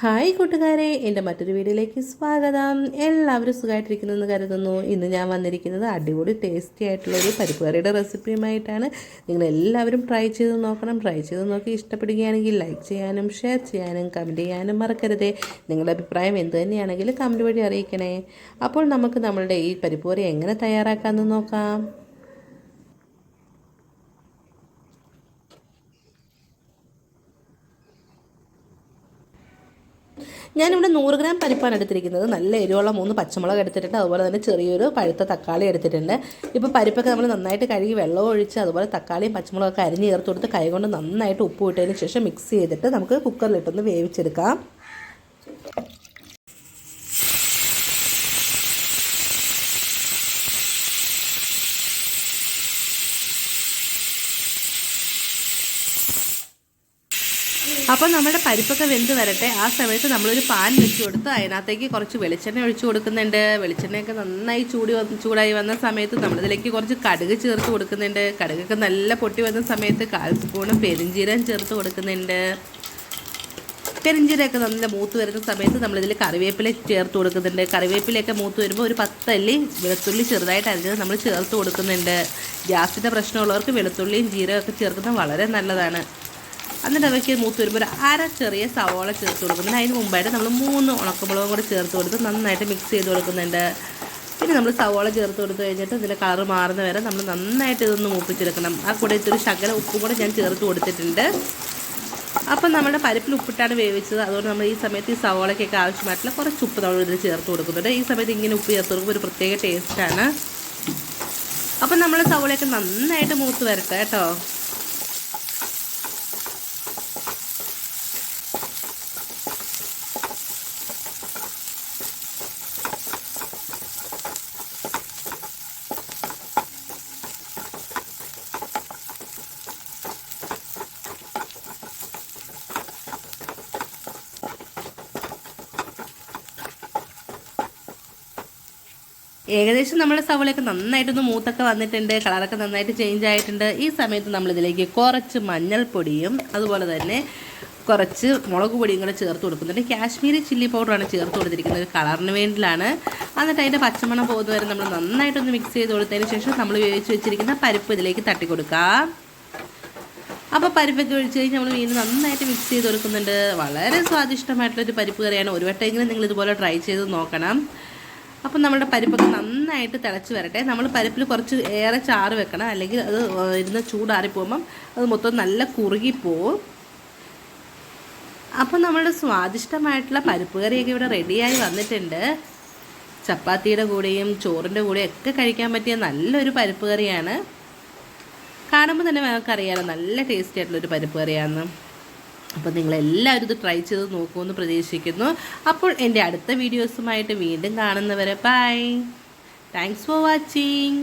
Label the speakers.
Speaker 1: Hi കൂട്ടുകാരെ എന്റെ മറ്റൊരു വീഡിയോയിലേക്ക് സ്വാഗതം. എല്ലാവരും സുഖമായിട്ടിരിക്കുന്നെന്ന് കരുതുന്നു. ഇന്ന് ഞാൻ വന്നിരിക്കുന്നത് അടിപൊളി ടേസ്റ്റി ആയിട്ടുള്ള ഒരു പരിപ്പ് കറിയുടെ റെസിപ്പിയുമായിട്ടാണ് നിങ്ങൾ എല്ലാവരും ട്രൈ ചെയ്ത് നോക്കണം. ട്രൈ ചെയ്ത് നോക്കി ഇഷ്ടപ്പെടുകയാണെങ്കിൽ ലൈക്ക് ചെയ്യാനും ഷെയർ ചെയ്യാനും കമന്റ് ചെയ്യാനും മറക്കരുതേ. നിങ്ങളുടെ അഭിപ്രായം എന്ത് തന്നെയാണെങ്കിലും കമന്റ് വഴി അറിയിക്കണേ. അപ്പോൾ നമുക്ക് നമ്മളുടെ ഈ പരിപ്പ് കറി എങ്ങനെ തയ്യാറാക്കാമെന്ന് നോക്കാം. ഞാനിവിടെ നൂറ് ഗ്രാം പരിപ്പാണ് എടുത്തിരിക്കുന്നത്. നല്ല എരിവുള്ള മൂന്ന് പച്ചമുളക് എടുത്തിട്ടുണ്ട്. അതുപോലെ തന്നെ ചെറിയൊരു പഴുത്ത തക്കാളി എടുത്തിട്ടുണ്ട്. ഇപ്പോൾ പരിപ്പൊക്കെ നമ്മൾ നന്നായിട്ട് കഴുകി വെള്ളം ഒഴിച്ച് അതുപോലെ തക്കാളിയും പച്ചമുളകൊക്കെ അരിഞ്ഞ് ചേർത്ത് കൊടുത്ത് കൈകൊണ്ട് നന്നായിട്ട് ഉപ്പ് ഇട്ടതിന് ശേഷം മിക്സ് ചെയ്തിട്ട് നമുക്ക് കുക്കറിലിട്ടൊന്ന് വേവിച്ചെടുക്കാം. അപ്പോൾ നമ്മുടെ പരിപ്പൊക്കെ വെന്ത് വരട്ടെ. ആ സമയത്ത് നമ്മളൊരു പാൻ വെച്ച് കൊടുത്ത് അതിനകത്തേക്ക് കുറച്ച് വെളിച്ചെണ്ണ ഒഴിച്ചു കൊടുക്കുന്നുണ്ട്. വെളിച്ചെണ്ണയൊക്കെ നന്നായി ചൂടി ചൂടായി വന്ന സമയത്ത് നമ്മളിതിലേക്ക് കുറച്ച് കടുക് ചേർത്ത് കൊടുക്കുന്നുണ്ട്. കടുകൊക്കെ നല്ല പൊട്ടി വന്ന സമയത്ത് കാൽ സ്പൂണ് പെരിഞ്ചീരം ചേർത്ത് കൊടുക്കുന്നുണ്ട്. പെരിഞ്ചീരമൊക്കെ നല്ല മൂത്ത് വരുന്ന സമയത്ത് നമ്മളിതിൽ കറിവേപ്പില ചേർത്ത് കൊടുക്കുന്നുണ്ട്. കറിവേപ്പിലയൊക്കെ മൂത്ത് വരുമ്പോൾ ഒരു പത്തല്ലി വെളുത്തുള്ളി ചെറുതായിട്ട് അരിഞ്ഞത് നമ്മൾ ചേർത്ത് കൊടുക്കുന്നുണ്ട്. ഗ്യാസിന്റെ പ്രശ്നമുള്ളവർക്ക് വെളുത്തുള്ളിയും ജീരകമൊക്കെ ചേർക്കുന്നത് വളരെ നല്ലതാണ്. എന്നിട്ട് അവയ്ക്ക് മൂത്ത് വരുമ്പോൾ ഒരു അര ചെറിയ സവോള ചേർത്ത് കൊടുക്കുന്നുണ്ട് അതിന് മുമ്പായിട്ട് നമ്മൾ മൂന്ന് ഉണക്കമുളകും കൂടി ചേർത്ത് കൊടുത്ത് നന്നായിട്ട് മിക്സ് ചെയ്ത് കൊടുക്കുന്നുണ്ട് പിന്നെ നമ്മൾ സവോള ചേർത്ത് കൊടുത്ത് കഴിഞ്ഞിട്ട് ഇതിന്റെ കളർ മാറുന്ന വരെ നമ്മൾ നന്നായിട്ട് ഇതൊന്ന് മൂപ്പിച്ചെടുക്കണം. ആ കൂടെ ഇത്തിരി ശകല ഉപ്പും കൂടെ ഞാൻ ചേർത്ത് കൊടുത്തിട്ടുണ്ട്. അപ്പം നമ്മുടെ പരിപ്പിൽ ഉപ്പിട്ടാണ് വേവിച്ചത്. അതുകൊണ്ട് നമ്മൾ ഈ സമയത്ത് ഈ സവോളയ്ക്കൊക്കെ ആവശ്യമായിട്ടുള്ള കുറച്ച് ഉപ്പ് നമ്മൾ ഇതിൽ ചേർത്ത് കൊടുക്കുന്നുണ്ട്. ഈ സമയത്ത് ഇങ്ങനെ ഉപ്പ് ചേർത്ത് കൊടുക്കുമ്പോൾ ഒരു പ്രത്യേക ടേസ്റ്റാണ് അപ്പം നമ്മൾ സവോളയൊക്കെ നന്നായിട്ട് മൂത്ത് വരട്ടെ കേട്ടോ. ഏകദേശം നമ്മുടെ സവളയൊക്കെ നന്നായിട്ടൊന്ന് മൂത്തൊക്കെ വന്നിട്ടുണ്ട് കളറൊക്കെ നന്നായിട്ട് ചേഞ്ച് ആയിട്ടുണ്ട്. ഈ സമയത്ത് നമ്മളിതിലേക്ക് കുറച്ച് മഞ്ഞൾപ്പൊടിയും അതുപോലെ തന്നെ കുറച്ച് മുളക് പൊടിയും കൂടെ ചേർത്ത് കൊടുക്കുന്നുണ്ട്. കാശ്മീരി ചില്ലി പൗഡറാണ് ചേർത്ത് കൊടുത്തിരിക്കുന്നത്. കളറിന് വേണ്ടിയിലാണ് എന്നിട്ട് അതിന്റെ പച്ചമണം പോകുന്ന വരെ നമ്മൾ നന്നായിട്ടൊന്ന് മിക്സ് ചെയ്ത് കൊടുത്തതിന് ശേഷം നമ്മൾ വേവിച്ച് വെച്ചിരിക്കുന്ന പരിപ്പ് ഇതിലേക്ക് തട്ടി കൊടുക്കാം. അപ്പോൾ പരിപ്പൊക്കെ ഒഴിച്ച് കഴിഞ്ഞാൽ നമ്മൾ വീണ്ടും നന്നായിട്ട് മിക്സ് ചെയ്ത് കൊടുക്കുന്നുണ്ട്. വളരെ സ്വാദിഷ്ടമായിട്ടുള്ളൊരു പരിപ്പ് കറിയാണ്. ഒരു വട്ടമെങ്കിലും നിങ്ങൾ ഇതുപോലെ ട്രൈ ചെയ്ത് നോക്കണം. അപ്പം നമ്മുടെ പരിപ്പൊക്കെ നന്നായിട്ട് തിളച്ച് വരട്ടെ. നമ്മൾ പരിപ്പിൽ കുറച്ച് ഏറെ ചാറ് വെക്കണം. അല്ലെങ്കിൽ അത് ഇരുന്ന് ചൂടാറി പോകുമ്പം അത് മൊത്തം നല്ല കുറുകിപ്പോവും അപ്പം നമ്മളുടെ സ്വാദിഷ്ടമായിട്ടുള്ള പരിപ്പ് കറിയൊക്കെ ഇവിടെ റെഡിയായി വന്നിട്ടുണ്ട്. ചപ്പാത്തിയുടെ കൂടെയും ചോറിന്റെ കൂടെയും ഒക്കെ കഴിക്കാൻ പറ്റിയ നല്ലൊരു പരിപ്പ് കറിയാണ്. കാണുമ്പോൾ തന്നെ നമുക്കറിയാലോ നല്ല ടേസ്റ്റി ആയിട്ടുള്ളൊരു പരിപ്പ് കറിയാണ് അപ്പോൾ നിങ്ങളെല്ലാവരും ഇത് ട്രൈ ചെയ്ത് നോക്കുമെന്ന് പ്രതീക്ഷിക്കുന്നു. അപ്പോൾ എന്റെ അടുത്ത വീഡിയോസുമായിട്ട് വീണ്ടും കാണുന്നവരെ ബൈ താങ്ക്സ് ഫോർ വാച്ചിങ്